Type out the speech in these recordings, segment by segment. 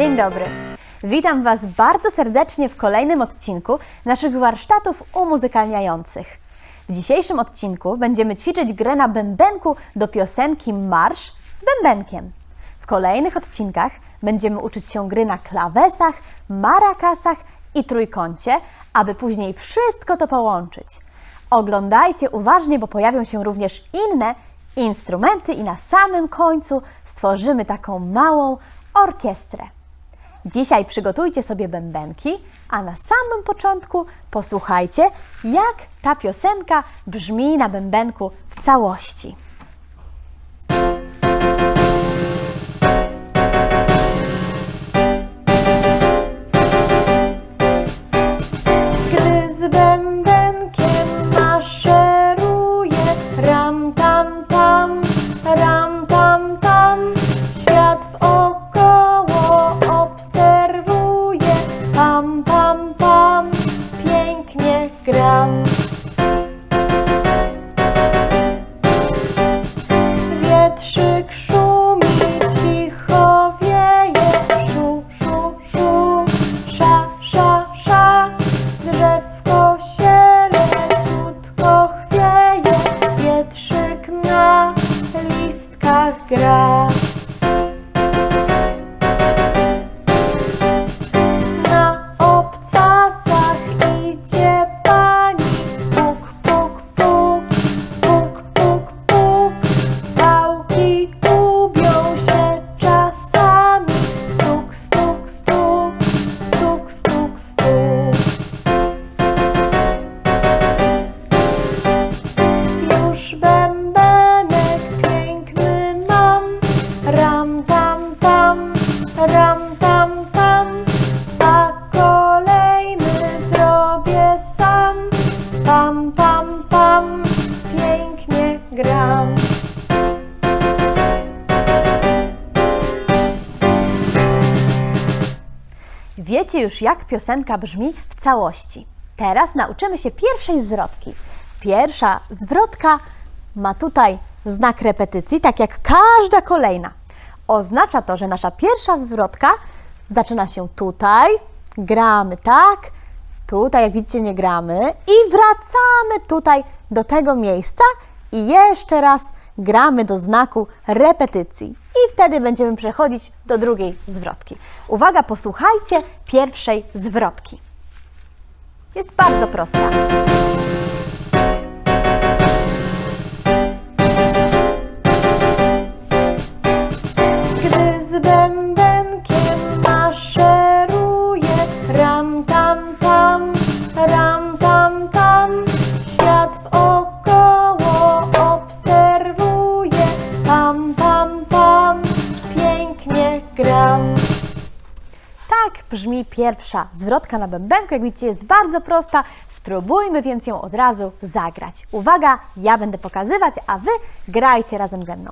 Dzień dobry. Witam Was bardzo serdecznie w kolejnym odcinku naszych warsztatów umuzykalniających. W dzisiejszym odcinku będziemy ćwiczyć grę na bębenku do piosenki Marsz z bębenkiem. W kolejnych odcinkach będziemy uczyć się gry na klawesach, marakasach i trójkącie, aby później wszystko to połączyć. Oglądajcie uważnie, bo pojawią się również inne instrumenty i na samym końcu stworzymy taką małą orkiestrę. Dzisiaj przygotujcie sobie bębenki, a na samym początku posłuchajcie, jak ta piosenka brzmi na bębenku w całości. Pam pam pam, pięknie gram. Wiecie już, jak piosenka brzmi w całości. Teraz nauczymy się pierwszej zwrotki. Pierwsza zwrotka ma tutaj znak repetycji, tak jak każda kolejna. Oznacza to, że nasza pierwsza zwrotka zaczyna się tutaj, gramy tak, tutaj, jak widzicie, nie gramy i wracamy tutaj do tego miejsca i jeszcze raz gramy do znaku repetycji. I wtedy będziemy przechodzić do drugiej zwrotki. Uwaga, posłuchajcie pierwszej zwrotki. Jest bardzo prosta. Pierwsza zwrotka na bębenku. Jak widzicie, jest bardzo prosta. Spróbujmy więc ją od razu zagrać. Uwaga, ja będę pokazywać, a Wy grajcie razem ze mną.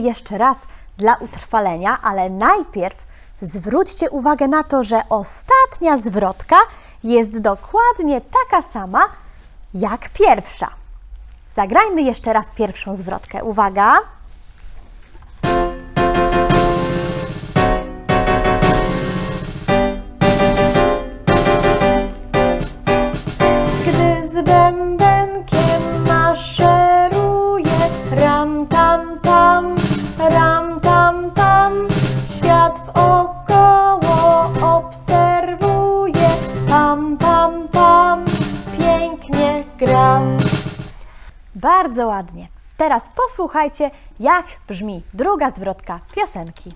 Jeszcze raz dla utrwalenia, ale najpierw zwróćcie uwagę na to, że ostatnia zwrotka jest dokładnie taka sama jak pierwsza. Zagrajmy jeszcze raz pierwszą zwrotkę. Uwaga. Bardzo ładnie. Teraz posłuchajcie, jak brzmi druga zwrotka piosenki.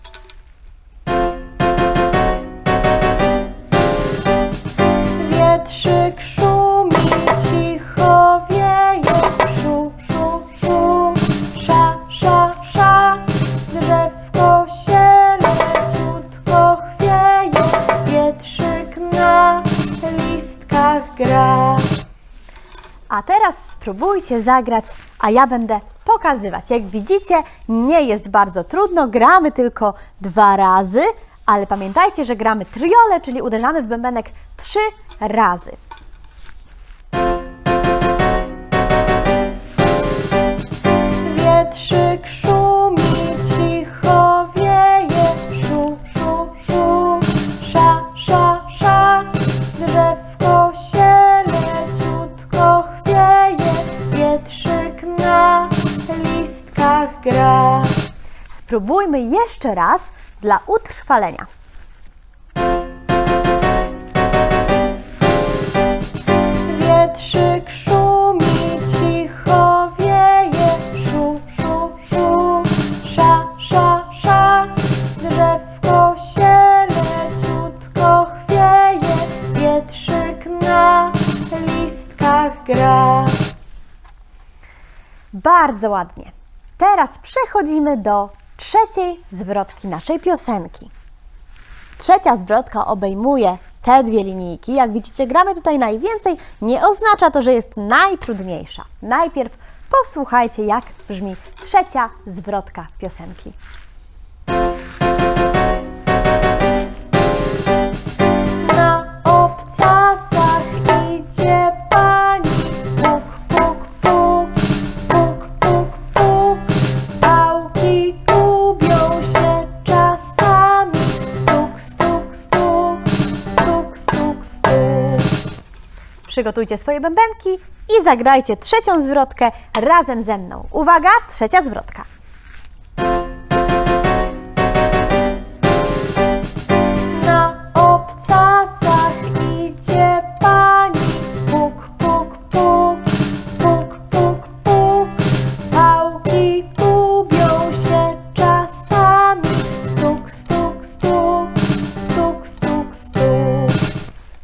Spróbujcie zagrać, a ja będę pokazywać. Jak widzicie, nie jest bardzo trudno, gramy tylko dwa razy, ale pamiętajcie, że gramy triole, czyli uderzamy w bębenek trzy razy. Wietrzyk Spróbujmy jeszcze raz dla utrwalenia. Wietrzyk szumi, cicho wieje, szu, szu, szu, sza, sza, sza. Drzewko się leciutko chwieje, wietrzyk na listkach gra. Bardzo ładnie. Teraz przechodzimy do trzeciej zwrotki naszej piosenki. Trzecia zwrotka obejmuje te dwie linijki. Jak widzicie, gramy tutaj najwięcej. Nie oznacza to, że jest najtrudniejsza. Najpierw posłuchajcie, jak brzmi trzecia zwrotka piosenki. Przygotujcie swoje bębenki i zagrajcie trzecią zwrotkę razem ze mną. Uwaga, trzecia zwrotka. Na obcasach idzie pani, puk, puk, puk, puk, puk, puk. Pałki gubią się czasami, stuk, stuk, stuk, stuk, stuk, stuk.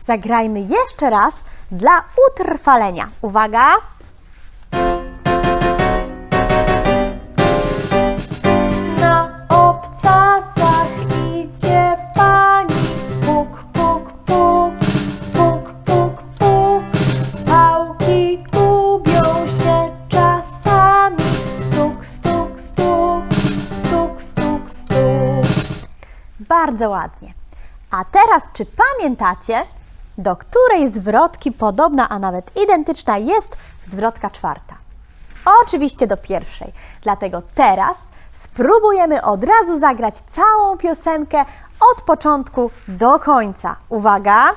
Zagrajmy jeszcze raz dla utrwalenia. Uwaga! Na obcasach idzie pani, puk, puk, puk, puk, puk, puk. Pałki gubią się czasami, stuk, stuk, stuk, stuk, stuk, stuk. Bardzo ładnie. A teraz, czy pamiętacie, do której zwrotki podobna, a nawet identyczna jest zwrotka czwarta? Oczywiście do pierwszej. Dlatego teraz spróbujemy od razu zagrać całą piosenkę od początku do końca. Uwaga!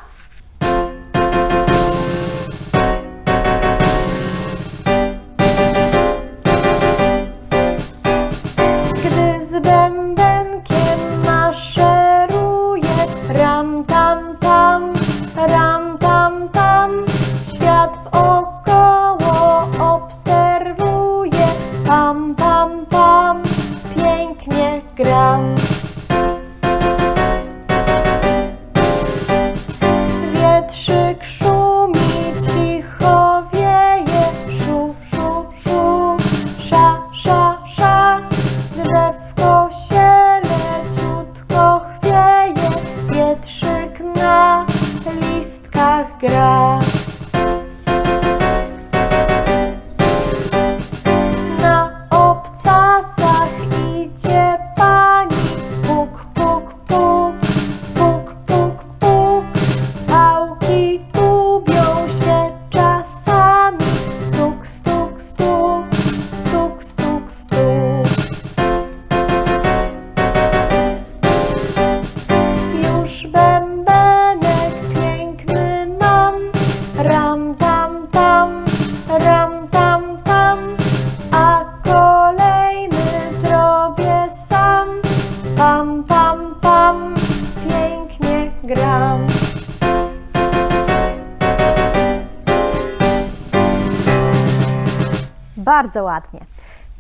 Bardzo ładnie.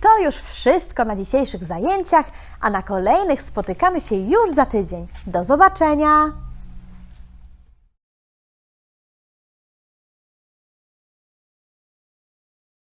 To już wszystko na dzisiejszych zajęciach, a na kolejnych spotykamy się już za tydzień. Do zobaczenia!